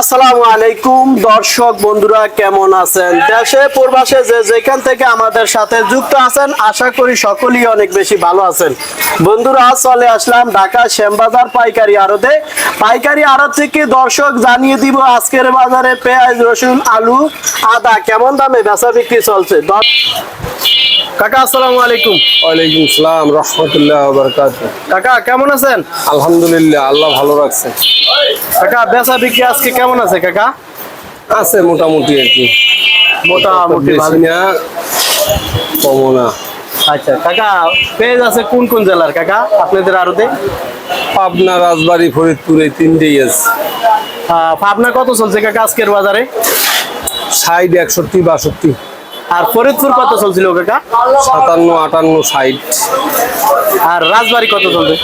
আসসালামু আলাইকুম, দর্শক বন্ধুরা, কেমন আছেন? দেশে, প্রবাসে যে যেখান থেকে আমাদের সাথে যুক্ত আছেন, আশা করি সকলেই অনেক বেশি ভালো আছেন। বন্ধুরা, চলে আসলাম ঢাকা শ্যামবাজার পাইকারি আড়তে। পাইকারি আড়ত থেকে দর্শক জানিয়ে দিব আজকের বাজারে পেঁয়াজ, রসুন, আলু, আদা কেমন দামে বেচা বিক্রি চলছে? কাকা আসসালামু আলাইকুম। ওয়ালাইকুম সালাম রহমতুল্লাহ বরকাত কাকা কেমন আছেন? আলহামদুলিল্লাহ আল্লাহ ভালো রাখছে। কাকা বেচা বিক্রি আজকে কেমন আছে কাকা? আছে মোটামুটি আর কি। মোটামুটি ভালো। না কমও না। আচ্ছা কাকা পেজ আছে কোন কোন জেলার কাকা? আপনাদের আরতে পাবনা রাজবাড়ি ফরিদপুর এই তিনটেই আছে। আপনার কত চলছে কাকা আজকের বাজারে? ষাট একষট্টি বাষট্টি। আর ফরিদপুর কত চলছিল কাকা সাতান্ন আটান্ন ষাট। আর রাজবাড়ি কত চলবে?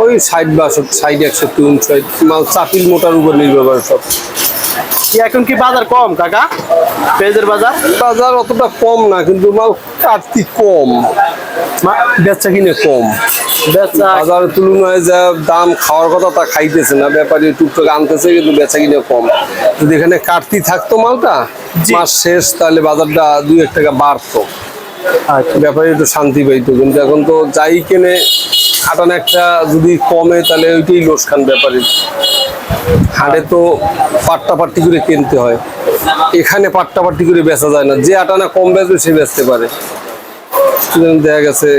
ওই ষাট বাষট্টি ষাট তিন সাইড মাল চাপিল মোটার উপর নির্ভর করে সব। এখন কি বাজার কম কাকা? পেঁয়াজের বাজার? বাজার অতটা কম না কিন্তু মাল কাটতি কম। বেচা কিনে কম। বেচা বাজারের তুলনায় যা দাম খাওয়ার কথা তা খাইতেছে না ব্যাপারী টুকটাক আনতেছে কিন্তু বেচা কিনে কম। যদি এখানে কাটতি থাকতো মালটা। মাস শেষ তাহলে বাজারটা দুই এক টাকা বাড়তো। আচ্ছা। ব্যাপারী একটু শান্তি পাইতো কিন্তু এখন তো যাই কেনে আটানা একটা যদি কমে তাহলে ওইটাই লোসখান ব্যাপারী। হাটে তো পাট্টা পাট্টি করে কিনতে হয়। এখানে পাট্টা পাট্টি করে বেচা যায় না। যে আটানা কম বেচবে সে বেচতে পারে। সুতরাং দেখা গেছে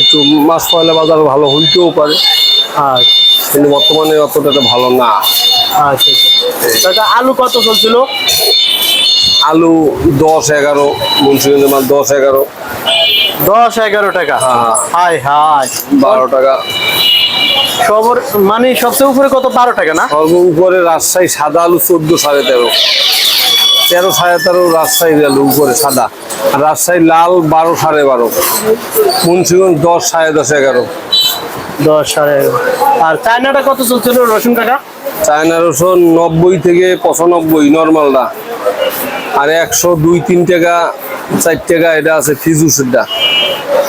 একটু মাছ পয়লা বাজার ভালো হইতেও পারে। আচ্ছা কিন্তু বর্তমানে অতটা ভালো না। আচ্ছা আচ্ছা। আলু কত চলছিল? আলু দশ এগারো মুন্সিগঞ্জের মাল দশ এগারো। দশ এগারো টাকা? হ্যাঁ। হাই হাই বারো টাকা। সবর মানে সবচেয়ে উপরে কত? বারো টাকা না? সর্ব উপরে রাজশাহী সাদা আলু চোদ্দ সাড়ে তেরো। তেরো সাড়ে তেরো রাজশাহী আলু উপরে সাদা। আর রাজশাহী লাল বারো সাড়ে বারো। মুন্সিগঞ্জ দশ সাড়ে দশ এগারো। দশ সাড়ে। আর চায়নাটা কত চলছিল রসুন চায়না রসুন নব্বই থেকে পঁচানব্বই নর্মালটা আর একশো দুই তিন টাকা চার টাকা এটা আছে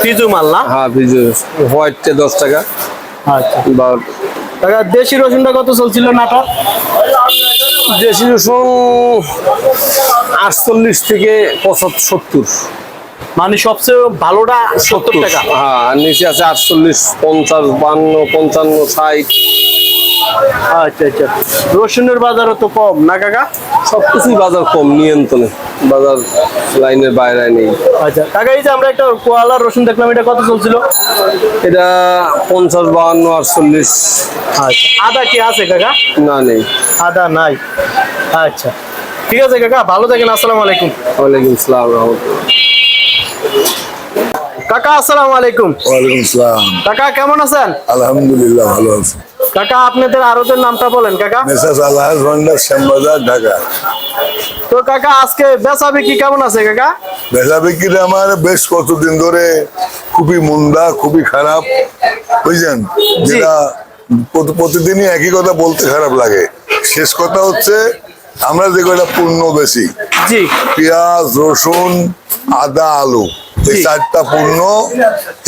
পিজু মাল না? হ্যাঁ হোয়াইটটা দশ টাকা। আচ্ছা। দেশি রসুনটা কত চলছিল নাটা? দেশি রসুন আটচল্লিশ থেকে পঁচাত্তর। সত্তর মানে সবচেয়ে ভালোটা সত্তর টাকা? হ্যাঁ নিচে আছে আটচল্লিশ পঞ্চাশ বান্ন পঞ্চান্ন ষাট। আচ্ছা আচ্ছা। রসুনের বাজারও তো কম না কাকা? সবকিছুই বাজার কম নিয়ন্ত্রণে। বাজার লাইনের বাইরে নেই। আচ্ছা কাকা এই যে আমরা একটা কোয়ালার রসুন দেখলাম এটা কত চলছিল? এটা পঞ্চাশ বাহান্ন আটচল্লিশ। আচ্ছা আদা কি আছে কাকা? না নেই। আদা নাই। আচ্ছা ঠিক আছে কাকা ভালো থাকেন আসসালামু আলাইকুম। ওয়ালাইকুম কাকা আসসালামু আলাইকুম। ওয়ালাইকুম সালাম কাকা কেমন আছেন? আলহামদুলিল্লাহ ভালো আছি। কাকা আপনাদের আরোদের নামটা বলেন কাকা। মেসাজ আলহাজ ভান্ডার শ্যামবাজার ঢাকা। তো কাকা আজকে বেচা বিক্রি কেমন আছে কাকা? বেচা বিক্রি আমার বেশ কতদিন ধরে খুবই মন্দা খুবই খারাপ বুঝছেন? যেটা প্রতিদিনই একই কথা বলতে খারাপ লাগে। শেষ কথা হচ্ছে আমরা যে কয়টা পণ্য বেশি পেঁয়াজ রসুন আদা আলু। এই চারটা পণ্য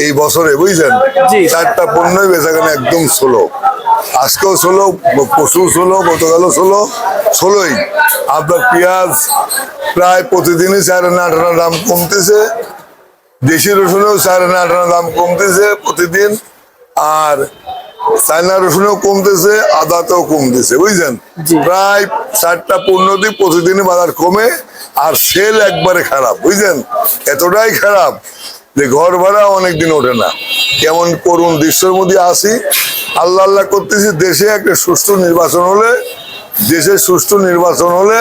এই বছরে বুঝছেন। চারটা পণ্যই বেচাকেনা একদম ষোলো। আজকেও ষোলো পশু ষোলো গতকালও ষোলো ষোলোই। আপনার পেঁয়াজ প্রায় প্রতিদিনই চার আনা আট আনা দাম কমতেছে। দেশি রসুনেও চার আনা আট আনা দাম কমতেছে প্রতিদিন। আর চায়না রসুনেও কমতেছে আদাতেও কমতেছে বুঝছেন। প্রায় চারটা পণ্যতেই প্রতিদিনই বাজার কমে আর সেল একবারে খারাপ বুঝছেন এতটাই খারাপ। যে ঘর ভাড়া অনেকদিন ওঠে না। কেমন করুন দৃশ্যের মধ্যে আসি। আল্লাহ আল্লাহ করতেছি, দেশে একটা সুষ্ঠু নির্বাচন হলে, দেশে সুষ্ঠু নির্বাচন হলে,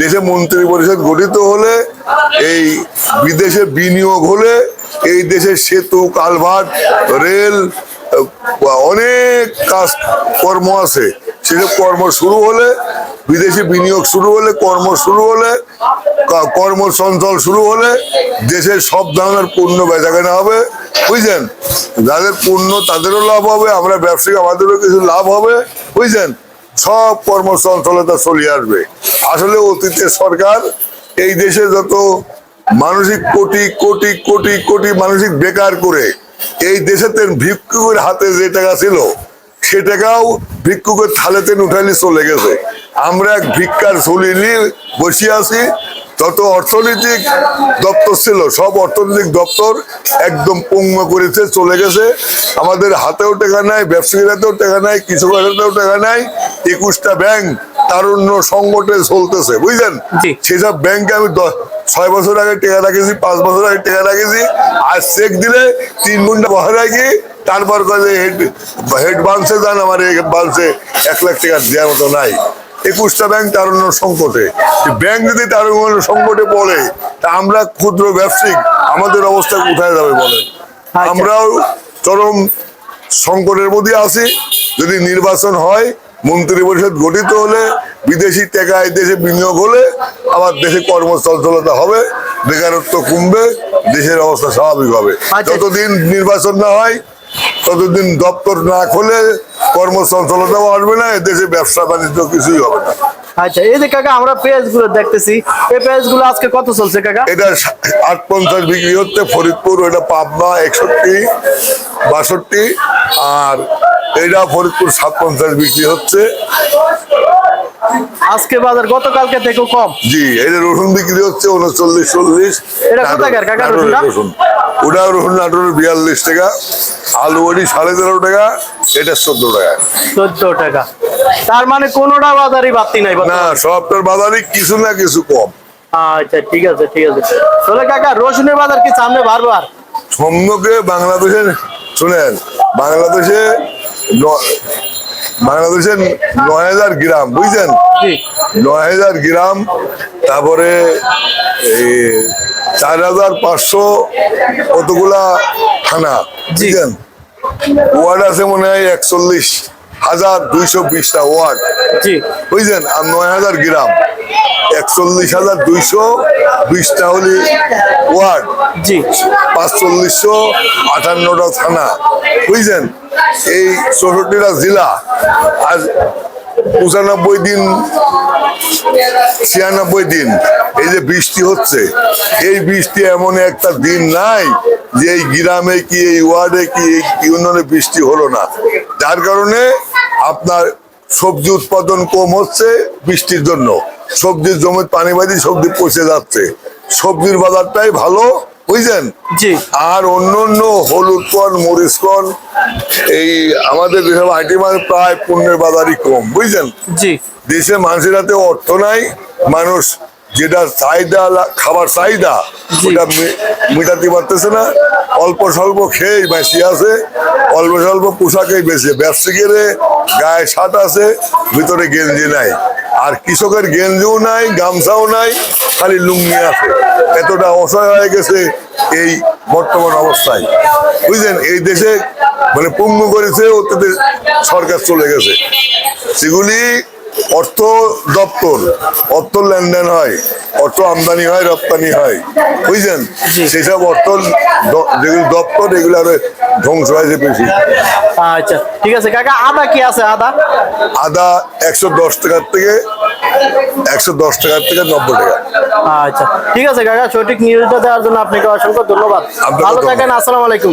দেশে মন্ত্রী পরিষদ গঠিত হলে, এই বিদেশে বিনিয়োগ হলে, এই দেশের সেতু, কালভার্ট, রেল অনেক কাজ কর্ম আছে। সেসব কর্ম শুরু হলে, বিদেশি বিনিয়োগ শুরু হলে, কর্ম শুরু হলে কর্মসঞ্চল শুরু হলে, দেশের সব ধরনের পণ্য বেচাকেনা হবে বুঝছেন যাদের পণ্য তাদেরও লাভ হবে, আমরা ব্যবসায়ী আমাদেরও কিছু লাভ হবে বুঝছেন সব কর্মসঞ্চলতা চলে আসবে। আসলে অতীতের সরকার এই দেশে যত মানসিক কোটি কোটি কোটি কোটি মানসিক বেকার করে, এই দেশেতে ভিক্ষুকের হাতে যে টাকা ছিল সে টাকাও ভিক্ষুকের থালেতে উঠাইলে চলে গেছে। আমরা এক ভিক্ষার চুলি নিয়ে বসে আছি। যত অর্থনৈতিক দপ্তর ছিল সব অর্থনৈতিক দপ্তর একদম পঙ্গ করেছে চলে গেছে। আমাদের হাতেও টাকা নাই ব্যবসায়ীর হাতেও টাকা নাই কৃষকের হাতেও টাকা নাই। একুশটা ব্যাংক তারুণ্য সংগঠনে চলতেছে বুঝলেন? সেসব ব্যাংকে আমি ছয় বছর আগে টাকা রাখেছি পাঁচ বছর আগে টাকা রাখেছি। আর চেক দিলে তিন ঘণ্টা বসে রাখি। তারপর কাজে হেড হেড বানসে যান আমার এই বানসে এক লাখ টাকা দেওয়ার মতো নাই। একুশটা ব্যাংক তার অন্য সংকটে। ব্যাংক যদি তারুণ্য সংকটে পড়ে তা আমরা ক্ষুদ্র ব্যবসায়িক আমাদের অবস্থা কোথায় যাবে বলেন? আচ্ছা। আমরাও চরম সংকটের মধ্যে আছি। যদি নির্বাচন হয় মন্ত্রী পরিষদ গঠিত হলে বিদেশি টাকা এই দেশে বিনিয়োগ হলে আবার দেশে কর্মচঞ্চলতা হবে বেকারত্ব কমবে দেশের অবস্থা স্বাভাবিক হবে। আচ্ছা। যতদিন নির্বাচন না হয় ততদিন দপ্তর না খোলে কর্মচঞ্চলতাও আসবে না দেশে ব্যবসা বাণিজ্য কিছুই হবে না। আচ্ছা এই যে কাকা আমরা পেঁয়াজগুলো দেখতেছি। এই পেঁয়াজগুলো আজকে কত চলছে কাকা? এটা আট পঞ্চাশ বিক্রি হচ্ছে ফরিদপুর ওটা পাবনা একষট্টি বাষট্টি আর এটা ফরিদপুর সাত পঞ্চাশ বিক্রি হচ্ছে। আজকে বাজার গতকালকে থেকেও কম। জি এটা রসুন বিক্রি হচ্ছে উনচল্লিশ চল্লিশ। এটা কোথাকার কাকা? রসুন ওটা রসুন নাটোরের বিয়াল্লিশ টাকা আলু বড়ি সাড়ে তেরো টাকা এটা চোদ্দ টাকা। চোদ্দ টাকা। তার মানে কোনোটা বাজারই বাড়তি নাই না। সবটার বাজারে কিছু না কিছু কম। আচ্ছা ঠিক আছে ঠিক আছে। তাহলে কাকা রসুনের বাজার কি সামনে বাড়বো আর? সম্মুখে বাংলাদেশের শুনেন বাংলাদেশে বাংলাদেশের নয় হাজার গ্রাম বুঝছেন? নয় হাজার গ্রাম তারপরে এই চার হাজার পাঁচশো কতগুলা থানা। বুঝছেন? ওয়ার্ড আছে মনে হয় একচল্লিশ হাজার দুইশো বিশটা ওয়ার্ড বুঝছেন? আর নয় হাজার গ্রাম একচল্লিশ হাজার দুইশো বিশটা হলি ওয়ার্ড জি। পাঁচচল্লিশশো আটান্নটা থানা বুঝছেন? এই চৌষট্টিটা জেলা আজ পঁচানব্বই দিন ছিয়ানব্বই দিন এই যে বৃষ্টি হচ্ছে এই বৃষ্টি এমন একটা দিন নাই যে এই গ্রামে কি এই ওয়ার্ডে কি এই ইউনিয়নে বৃষ্টি হলো না। যার কারণে আপনার সবজি উৎপাদন কম হচ্ছে বৃষ্টির জন্য। সবজির জমির পানি বাদি সবজি পচে যাচ্ছে। সবজির বাজারটাই ভালো বুঝছেন জি। আর অন্য অন্য হলুদ কন মরিচ কন এই আমাদের যেসব আইটেম আছে প্রায় পণ্যের বাজারই কম বুঝছেন? জি। দেশে মানুষের হাতে অর্থ নাই মানুষ যেটা চাহিদা খাবার চাহিদা। ওটা মেটাতে পারতেছে না। অল্প স্বল্প খেয়ে বেশি আছে অল্প স্বল্প পোশাকেই বেশি। ব্যবসায়ীর গায়ে শার্ট আছে ভিতরে গেঞ্জি নাই। আর কৃষকের গেঞ্জিও নাই, গামছাও নাই, খালি লুঙ্গি আছে। এতটা অসহায় হয়ে গেছে এই বর্তমান অবস্থায়। বুঝলেন? এই দেশে মানে পঙ্গু করেছে ওতে সরকার চলে গেছে। সেগুলি অর্থ দপ্তর অর্থ লেনদেন হয় অর্থ আমদানি হয় রপ্তানি হয়। বুঝছেন। সেসব অর্থ যেগুলো দপ্তর এগুলো আরও ধ্বংস হয়েছে বেশি। আচ্ছা ঠিক আছে কাকা আদা কি আছে আদা? আদা একশো দশ টাকার থেকে একশো দশ টাকার থেকে নব্বই টাকা। আচ্ছা ঠিক আছে কাকা সঠিক নিউজটা দেওয়ার জন্য আপনাকে অসংখ্য ধন্যবাদ। ভালো। থাকেন আসসালামু আলাইকুম।